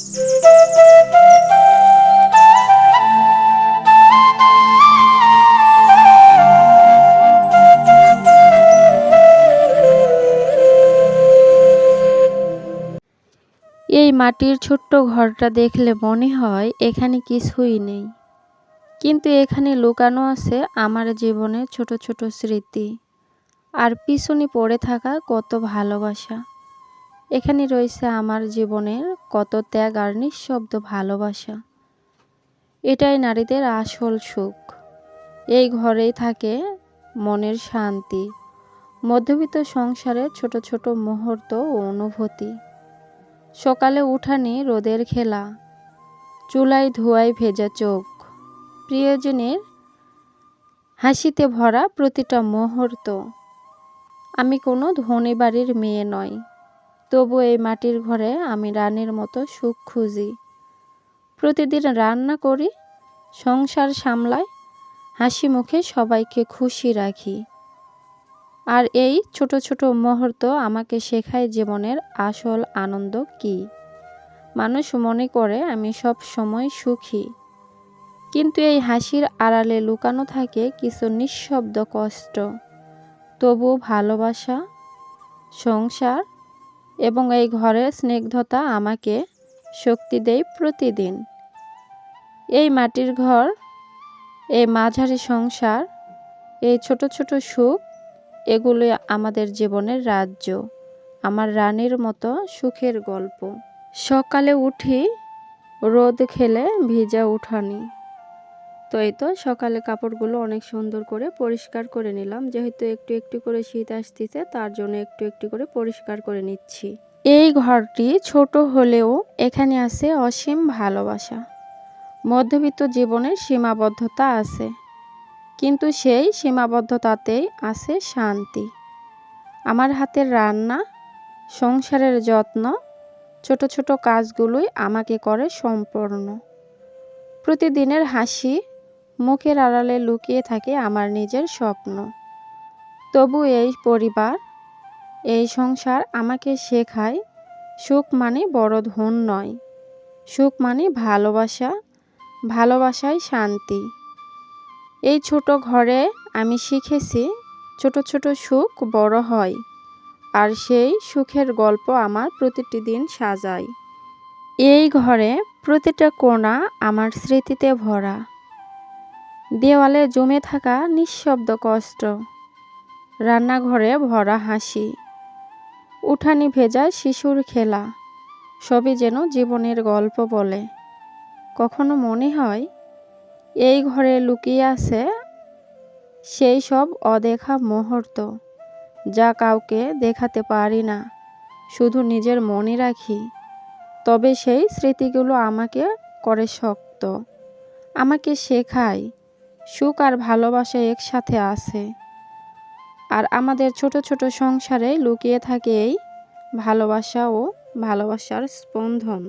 এই মাটির ছোট্ট ঘরটা দেখলে মনে হয় এখানে কিছুই নেই। কিন্তু এখানে লুকানো আছে আমার জীবনের ছোট ছোট স্মৃতি। আর পিছনে পড়ে থাকা কত ভালোবাসা। এখানে রয়েছে আমার জীবনের কত ত্যাগ আর নিঃশব্দ ভালোবাসা। এটাই নারীদের আসল সুখ। এই ঘরেই থাকে মনের শান্তি। মধ্যবিত্ত সংসারের ছোট ছোট মুহূর্ত ও অনুভূতি। সকালে উঠানি রোদের খেলা। চুলায় ধোয়ায় ভেজা চোখ। প্রিয়জনের হাসিতে ভরা প্রতিটা মুহূর্ত। আমি কোনো ধনী বাড়ির মেয়ে নই। তবু এই মাটির ঘরে আমি রানীর মতো সুখ খুঁজি। প্রতিদিন রান্না করি, সংসার সামলাই, হাসি মুখে সবাইকে খুশি রাখি। আর এই ছোট ছোট মুহূর্ত আমাকে শেখায় জীবনের আসল আনন্দ কি। মানুষ মনে করে আমি সব সময় সুখী। কিন্তু এই হাসির আড়ালে লুকানো থাকে কিছু নিঃশব্দ কষ্ট। তবু ভালোবাসা, সংসার এবং এই ঘরের স্নিগ্ধতা আমাকে শক্তি দেয় প্রতিদিন। এই মাটির ঘর, এই মাঝারি সংসার, এই ছোট ছোট সুখ, এগুলো আমাদের জীবনের রাজ্য, আমার রানীর মতো সুখের গল্প। সকালে উঠি, রোদ খেলে ভিজা উঠানি। তো এই তো সকালে কাপড়গুলো অনেক সুন্দর করে পরিষ্কার করে নিলাম। যেহেতু একটু একটু করে শীত আসতেছে, তার জন্য একটু একটু করে পরিষ্কার করে নিচ্ছি। এই ঘরটি ছোট হলেও এখানে আছে অসীম ভালোবাসা। মধ্যবিত্ত জীবনের সীমাবদ্ধতা আছে, কিন্তু সেই সীমাবদ্ধতাতেই আছে শান্তি। আমার হাতের রান্না, সংসারের যত্ন, ছোট ছোট কাজগুলোই আমাকে করে সম্পূর্ণ। প্রতিদিনের হাসি মুখের আড়ালে লুকিয়ে থাকে আমার নিজের স্বপ্ন। তবু এই পরিবার, এই সংসার আমাকে শেখায়, সুখ মানে বড় ধন নয়। সুখ মানে ভালোবাসা ভালোবাসায় শান্তি। এই ছোট ঘরে আমি শিখেছি, ছোট ছোট সুখ বড় হয়, আর সেই সুখের গল্প আমার প্রতিটি দিন সাজায়। এই ঘরে প্রতিটা কোণা আমার স্মৃতিতে ভরা। দেওয়ালে জমে থাকা নিঃশব্দ কষ্ট। রান্নাঘরে ভরা হাসি। উঠানি ভেজা শিশুর খেলা। সবই যেন জীবনের গল্প বলে। কখনো মনে হয়, এই ঘরে লুকিয়ে আছে সেই সব অদেখা মুহূর্ত যা কাউকে দেখাতে পারি না, শুধু নিজের মনে রাখি। তবে সেই স্মৃতিগুলো আমাকে করে শক্ত, আমাকে শেখায় সুখ আর ভালোবাসা একসাথে আছে। আর আমাদের ছোট ছোট সংসারে লুকিয়ে থাকে এই ভালোবাসা ও ভালোবাসার স্পন্দন।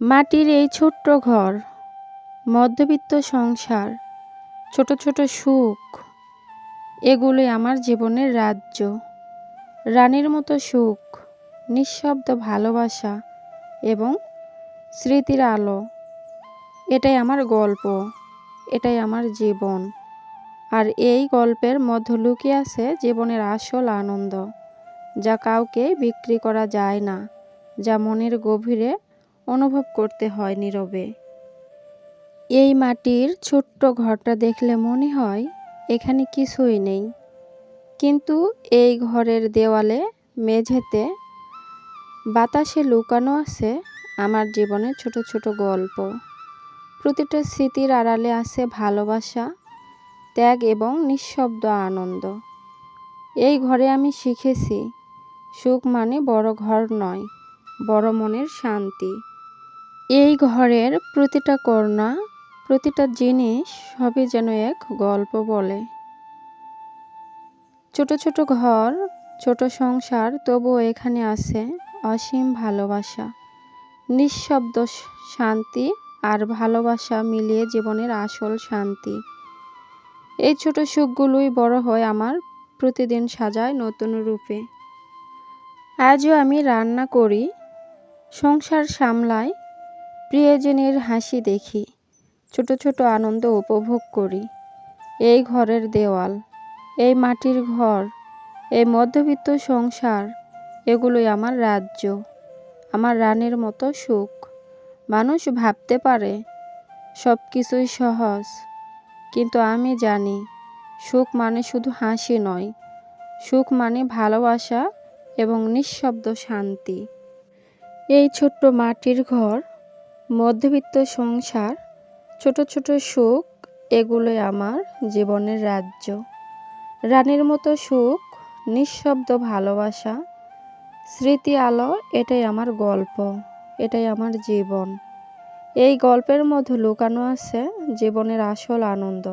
মাটির এই ছোট্ট ঘর, মধ্যবিত্ত সংসার, ছোট ছোট সুখ, এগুলোই আমার জীবনের রাজ্য। রানীর মতো সুখ, নিঃশব্দ ভালোবাসা এবং স্মৃতির আলো, এটাই আমার গল্প। এটাই আমার জীবন। আর এই গল্পের মধ্যে লুকিয়ে আছে জীবনের আসল আনন্দ, যা কাউকে বিক্রি করা যায় না, যা মনের গভীরে অনুভব করতে হয় নীরবে। এই মাটির ছোট্ট ঘরটা দেখলে মনে হয় এখানে কিছুই নেই। কিন্তু এই ঘরের দেওয়ালে, মেঝেতে বাতাসে লুকানো আছে আমার জীবনের ছোট ছোট গল্প। প্রতিটা স্মৃতির আড়ালে আছে ভালোবাসা, ত্যাগ এবং নিঃশব্দ আনন্দ। এই ঘরে আমি শিখেছি, সুখ মানে বড় ঘর নয়, বড় মনের শান্তি। এই ঘরের প্রতিটা কর্ণা, প্রতিটা জিনিস সবই যেন এক গল্প বলে। ছোট ছোট ঘর, ছোট সংসার তবুও এখানে আছে অসীম ভালোবাসা, নিঃশব্দ শান্তি আর ভালোবাসা মিলিয়ে জীবনের আসল শান্তি। এই ছোট সুখগুলোই বড় হয় আমার প্রতিদিন সাজায় নতুন রূপে। আজও আমি রান্না করি, সংসার সামলায়, প্রিয়জনের হাসি দেখি, ছোট ছোট আনন্দ উপভোগ করি। এই ঘরের দেওয়াল, এই মাটির ঘর, এই মধ্যবিত্ত সংসার, এগুলোই আমার রাজ্য, আমার রানের মতো সুখ। মানুষ ভাবতে পারে সব কিছুই সহজ। কিন্তু আমি জানি, সুখ মানে শুধু হাসি নয়। সুখ মানে ভালোবাসা এবং নিঃশব্দ শান্তি। এই ছোট্ট মাটির ঘর, মধ্যবিত্ত সংসার, ছোট ছোট সুখ, এগুলোই আমার জীবনের রাজ্য। রানীর মতো সুখ, নিঃশব্দ ভালোবাসা, স্মৃতি আলো, এটাই আমার গল্প। এটাই আমার জীবন। এই গল্পের মধ্যে লুকানো আছে জীবনের আসল আনন্দ,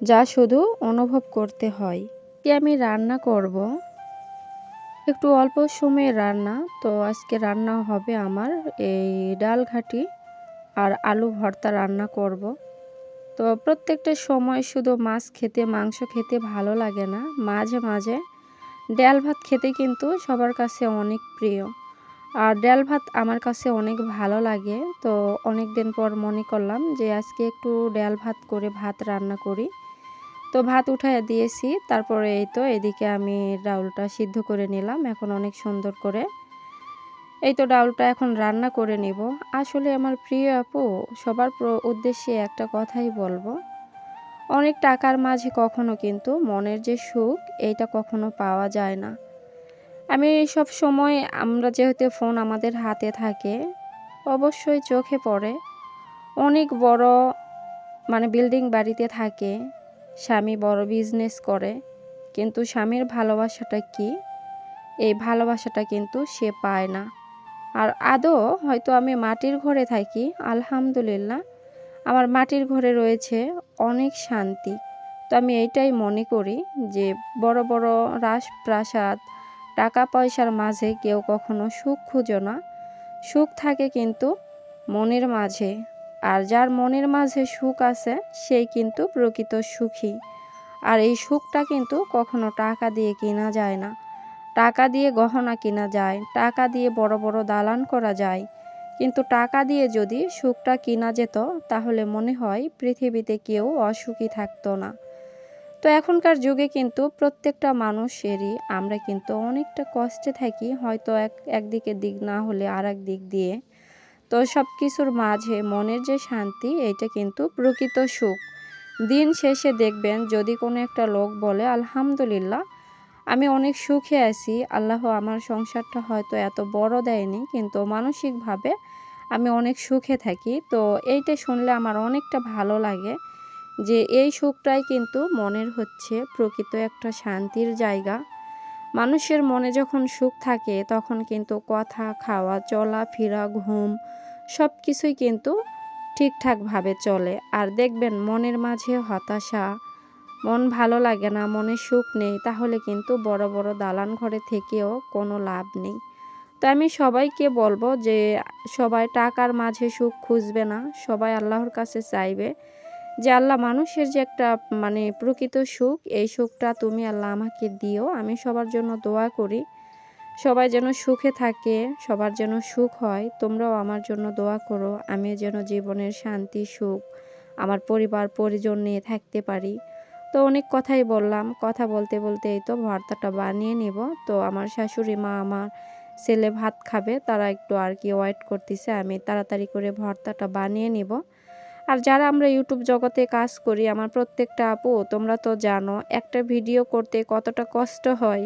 যা শুধু অনুভব করতে হয়। কি আমি রান্না করব? একটু অল্প সময়ে রান্না, তো আজকে রান্না হবে আমার এই ডাল ঘাটি আর আলু ভর্তা রান্না করব। তো প্রত্যেকটা সময় শুধু মাছ খেতে, মাংস খেতে ভালো লাগে না। মাঝে মাঝে ডাল ভাত খেতে কিন্তু সবার কাছে অনেক প্রিয়। আর ডাল ভাত আমার কাছে অনেক ভালো লাগে। তো অনেক দিন পর মনে করলাম যে আজকে একটু ডাল ভাত করে ভাত রান্না করি। তো ভাত উঠায় দিয়েছি, তারপরে এই তো এদিকে আমি ডাউলটা সিদ্ধ করে নিলাম এখন অনেক সুন্দর করে। এই তো ডাউলটা এখন রান্না করে নিব। আসলে আমার প্রিয় আপু, সবার উদ্দেশ্যে একটা কথাই বলব। অনেক টাকার মাঝে কখনো কিন্তু মনের যে সুখ, এইটা কখনো পাওয়া যায় না। আমি সব সময় আমরা যেহেতু ফোন আমাদের হাতে থাকে, অবশ্যই চোখে পড়ে। অনেক বড় মানে বিল্ডিং বাড়িতে থাকে, স্বামী বড় বিজনেস করে, কিন্তু স্বামীর ভালোবাসাটা কি? এই ভালোবাসাটা কিন্তু সে পায় না। আর আদৌ হয়তো আমি মাটির ঘরে থাকি, আলহামদুলিল্লাহ, আমার মাটির ঘরে রয়েছে অনেক শান্তি। তো আমি এইটাই মনে করি যে বড় বড় রাজপ্রাসাদ টাকা পয়সার মাঝে কেউ কখনো সুখ খুঁজো না। সুখ থাকে কিন্তু মনের মাঝে, আর যার মনের মাঝে সুখ আছে সেই কিন্তু প্রকৃত সুখী। আর এই সুখটা কিন্তু কখনো টাকা দিয়ে কেনা যায় না। টাকা দিয়ে গহনা কেনা যায়, টাকা দিয়ে বড় বড় দালান করা যায়। কিন্তু টাকা দিয়ে যদি সুখটা কেনা যেত, তাহলে মনে হয় পৃথিবীতে কেউ অসুখী থাকতো না। তো এখনকার যুগে কিন্তু প্রত্যেকটা মানুষেরই আমরা কিন্তু অনেকটা কষ্টে থাকি, হয়তো এক একদিকে দিক না হলে আর দিক দিয়ে। তো সব কিছুর মাঝে মনের যে শান্তি, এটা কিন্তু প্রকৃত সুখ। দিন শেষে দেখবেন যদি কোনো একটা লোক বলে, আলহামদুলিল্লাহ, আমি অনেক সুখে আছি, আল্লাহ আমার সংসারটা হয়তো এত বড় দেয়নি, কিন্তু মানসিকভাবে আমি অনেক সুখে থাকি। তো এইটা শুনলে আমার অনেকটা ভালো লাগে। যে এই সুখটাই কিন্তু মনের হচ্ছে, প্রকৃত একটা শান্তির জায়গা। মানুষের মনে যখন সুখ থাকে, তখন কিন্তু কথা, খাওয়া, চলা, ফেরা, ঘুম সব কিছুই কিন্তু ঠিকঠাকভাবে চলে। আর দেখবেন, মনের মাঝে হতাশা, মন ভালো লাগে না, মনে সুখ নেই, তাহলে কিন্তু বড় বড় দালান ঘরে থেকেও কোনো লাভ নেই। তো আমি সবাইকে বলব যে, সবাই টাকার মাঝে সুখ খুঁজবে না, সবাই আল্লাহর কাছে চাইবে। যে আল্লাহ মানুষের যে একটা মানে প্রকৃত সুখ, এই সুখটা তুমি আল্লাহ আমাকে দিও। আমি সবার জন্য দোয়া করি। সবাই যেন সুখে থাকে, সবার যেন সুখ হয়, তোমরাও আমার জন্য দোয়া করো। আমি যেন জীবনের শান্তি, সুখ আমার পরিবার, পরিজন নিয়ে থাকতে পারি। তো অনেক কথাই বললাম। কথা বলতে বলতে এই তো ভর্তাটা বানিয়ে নিব। তো আমার শাশুড়ি মা আমার ছেলে ভাত খাবে, তারা একটু আর কি ওয়েট করতেছে। আমি তাড়াতাড়ি করে ভর্তাটা বানিয়ে নিব। আর যারা আমরা ইউটিউব জগতে কাজ করি, আমার প্রত্যেকটা আপু, তোমরা তো জানো, একটা ভিডিও করতে কতটা কষ্ট হয়।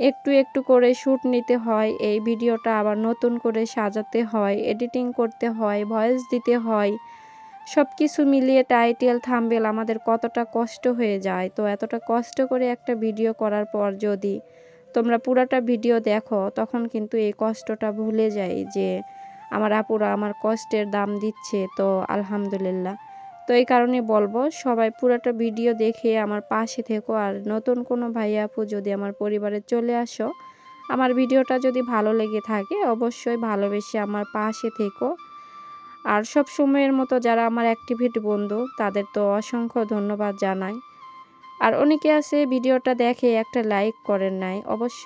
একটু একটু করে শ্যুট নিতে হয়, এই ভিডিওটা আবার নতুন করে সাজাতে হয়, এডিটিং করতে হয়, ভয়েস দিতে হয়। সব কিছু মিলিয়ে টাইটেল, থামবেল আমাদের কতটা কষ্ট হয়ে যায়। তো এতটা কষ্ট করে একটা ভিডিও করার পর যদি তোমরা পুরাটা ভিডিও দেখো, তখন কিন্তু এই কষ্টটা ভুলে যাই যে আমার আপুরা আমার কষ্টের দাম দিচ্ছে, তো আলহামদুলিল্লাহ। তো এই কারণে বলব, সবাই পুরাটা ভিডিও দেখে আমার পাশে থেকো, আর নতুন কোনো ভাই আপু যদি আমার পরিবারে চলে আসো, আমার ভিডিওটা যদি ভালো লেগে থাকে, অবশ্যই ভালোবেসে আমার পাশে থেকো। আর সব সময়ের মতো যারা আমার অ্যাক্টিভিট বন্ধু, তাদের তো অসংখ্য ধন্যবাদ জানাই। আর অনেকে আছে ভিডিওটা দেখে একটা লাইক করেন নাই, অবশ্যই